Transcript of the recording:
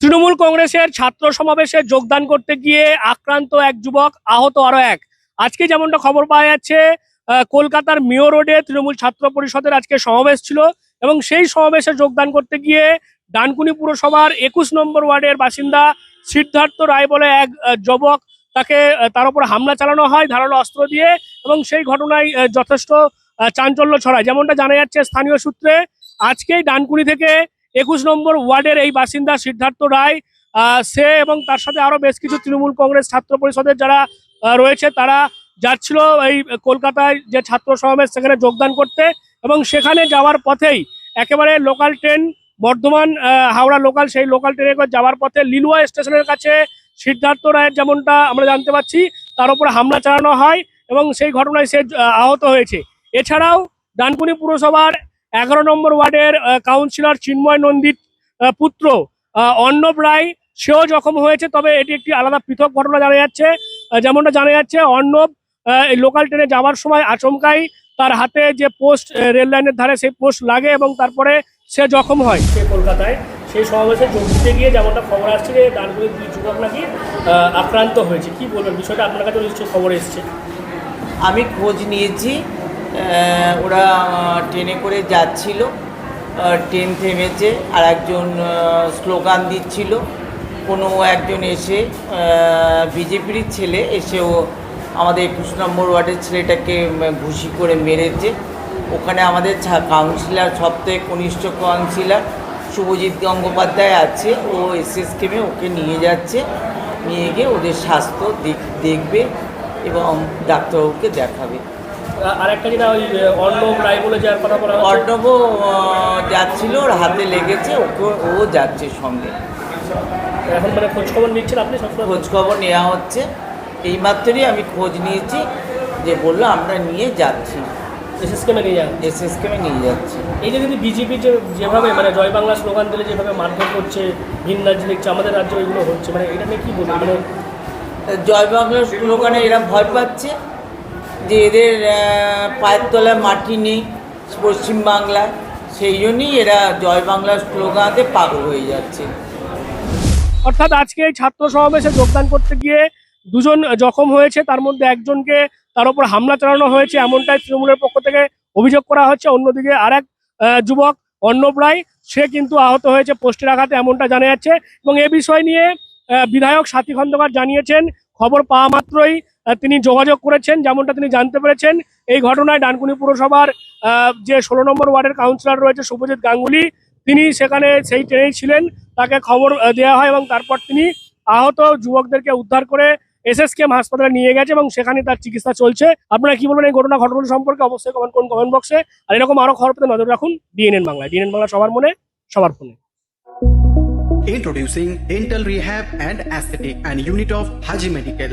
তৃণমূল কংগ্রেসের ছাত্র সমাবেশে যোগদান করতে গিয়ে আক্রান্ত এক যুবক আহত আরও এক। আজকে যেমনটা খবর পাওয়া যাচ্ছে কলকাতার মেয়ো রোডে তৃণমূল ছাত্র পরিষদের আজকে সমাবেশ ছিল এবং সেই সমাবেশে যোগদান করতে গিয়ে ডানকুনি পুরসভার একুশ নম্বর ওয়ার্ডের বাসিন্দা সিদ্ধার্থ রায় বলে এক যুবক তাকে তার উপর হামলা চালানো হয় ধারালো অস্ত্র দিয়ে এবং সেই ঘটনায় যথেষ্ট চাঞ্চল্য ছড়ায়। যেমনটা জানা যাচ্ছে স্থানীয় সূত্রে, আজকেই ডানকুনি থেকে একুশ নম্বর ওয়ার্ডের এই বাসিন্দা সিদ্ধার্থ রায় সে এবং তার সাথে আরও বেশ কিছু তৃণমূল কংগ্রেস ছাত্র পরিষদের যারা রয়েছে তারা যাচ্ছিল এই কলকাতায় যে ছাত্র সমাবেশ, সেখানে যোগদান করতে এবং সেখানে যাওয়ার পথেই একেবারে local train Bardhaman Howrah local সেই লোকাল ট্রেনে করে যাওয়ার পথে লিলুয়া স্টেশনের কাছে সিদ্ধার্থ রায়ের যেমনটা আমরা জানতে পারছি তার উপরে হামলা চালানো হয় এবং সেই ঘটনায় সে আহত হয়েছে। এছাড়াও ডানকুনি পুরসভার এগারো নম্বর ওয়ার্ডের কাউন্সিলর চিন্ময় নন্দিত পুত্র অর্ণব রায় সেও জখম হয়েছে তবে এটি একটি আলাদা পৃথক ঘটনা জানা যাচ্ছে। যেমনটা জানা যাচ্ছে অর্ণব এই লোকাল ট্রেনে যাওয়ার সময় আচমকাই তার হাতে যে পোস্ট রেল লাইনের ধারে সেই পোস্ট লাগে এবং তারপরে সে জখম হয়। সে কলকাতায় সেই সমাবেশে যোগ দিতে গিয়ে যেমনটা খবর আসছে যে ডানকুনির দুই যুবক নাকি আক্রান্ত হয়েছে। কি বলবেন? বিষয়টা আপনার কাছে নিশ্চয়ই খবর এসছে। আমি খোঁজ নিয়েছি। ওরা ট্রেনে করে যাচ্ছিল। ট্রেন থেমেছে আর একজন স্লোগান দিচ্ছিল। কোনো একজন এসে বিজেপির ছেলে এসেও আমাদের একুশ নম্বর ওয়ার্ডের ছেলেটাকে ঘুষি করে মেরেছে। ওখানে আমাদের কাউন্সিলর সবথেকে কনিষ্ঠ কাউন্সিলর শুভজিৎ গঙ্গোপাধ্যায় আছে। ও এসএসকেমে ওকে নিয়ে যাচ্ছে। নিয়ে গিয়ে ওদের স্বাস্থ্য দেখবে এবং ডাক্তারবাবুকে দেখাবে। আর একটা যেটা ওই অর্ণব রায় বলে যার কথা বলা হচ্ছে? অর্ণব যাচ্ছিল ওর হাতে লেগেছে ওকে ও যাচ্ছে সঙ্গে। এখন মানে খোঁজ খবর নিচ্ছেন আপনি সবসময়? খোঁজ খবর নেওয়া হচ্ছে। এইমাত্রই আমি খোঁজ নিয়েছি যে বলল আমরা নিয়ে যাচ্ছি। এসএসকেমে নিয়ে যান? এসএসকেমে নিয়ে যাচ্ছি। এই যে যদি বিজেপি যে যেভাবে মানে জয় বাংলা স্লোগান দিলে যেভাবে মারধর করছে ভিন রাজ্যে দেখছে আমাদের রাজ্যে এগুলো হচ্ছে মানে এটা নিয়ে কি বলব মানে জয় বাংলার স্লোগানে এরা ভয় পাচ্ছে। যে এদের পায়ের তলায় মাটি নেই পশ্চিমবাংলায়, সেই জন্যই এরা জয় বাংলার স্লোগানতে পাগল হয়ে যাচ্ছে। অর্থাৎ আজকে এই ছাত্র সমাবেশে যোগদান করতে গিয়ে দুজন জখম হয়েছে, তার মধ্যে একজনকে তার উপর হামলা চালানো হয়েছে, এমনটাই তৃণমূলের পক্ষ থেকে অভিযোগ করা হচ্ছে। অন্যদিকে আর এক যুবক অর্ণব রায়, সে কিন্তু আহত হয়েছে পোস্টের আঘাতে, এমনটা জানা যাচ্ছে। এবং এ বিষয় নিয়ে বিধায়ক সাথী খন্দকার জানিয়েছেন, খবর পাওয়া মাত্রই তিনি যোগাযোগ করেছেন, যেমনটা তিনি জানতে পেরেছেন। এই ঘটনায় ডানকুনি পুরসভার যে ষোলো নম্বর ওয়ার্ডের কাউন্সিলর রয়েছে শুভজিৎ গাঙ্গুলি, তিনি সেখানে সেই ট্রেনেই ছিলেন। তাকে খবর দেওয়া হয় এবং তারপর তিনি আহত যুবকদেরকে উদ্ধার করে এসএসকেএম হাসপাতালে নিয়ে গেছে এবং সেখানে তার চিকিৎসা চলছে। আপনারা কি বলবেন এই ঘটনা ঘটনা সম্পর্কে? অবশ্যই কমেন্ট করুন কমেন্ট বক্সে আর এরকম আরও খবর পেতে নজর রাখুন ডিএনএন বাংলায়। ডিএনএন বাংলা সবার মনে, সবার ফোনে। Introducing Dental Rehab and Aesthetic and Unit of Haji Medical.